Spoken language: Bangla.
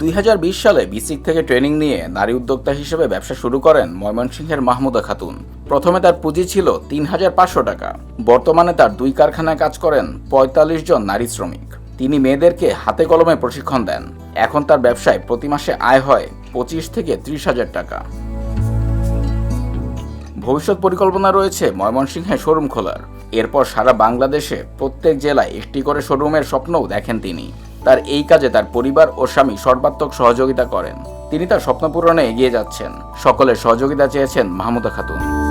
দুই হাজার বিশ সালে বিসিক থেকে ট্রেনিং নিয়ে নারী উদ্যোক্তা হিসেবে ব্যবসা শুরু করেন ময়মনসিংহের মাহমুদা খাতুন। প্রথমে তার পুঁজি ছিল তিন হাজার পাঁচশো টাকা। বর্তমানে তার দুই কারখানায় কাজ করেন পঁয়তাল্লিশ জন নারী শ্রমিক। তিনি মেয়েদেরকে হাতে কলমে প্রশিক্ষণ দেন। এখন তার ব্যবসায় প্রতি মাসে আয় হয় পঁচিশ থেকে ত্রিশ হাজার টাকা। ভবিষ্যৎ পরিকল্পনা রয়েছে ময়মনসিংহে শোরুম খোলার। এরপর সারা বাংলাদেশে প্রত্যেক জেলায় একটি করে শোরুমের স্বপ্নও দেখেন তিনি। তার এই কাজে তার পরিবার ও স্বামী সর্বাত্মক সহযোগিতা করেন। তিনি তার স্বপ্ন পূরণে এগিয়ে যাচ্ছেন। সকলের সহযোগিতা চেয়েছেন মাহমুদা খাতুন।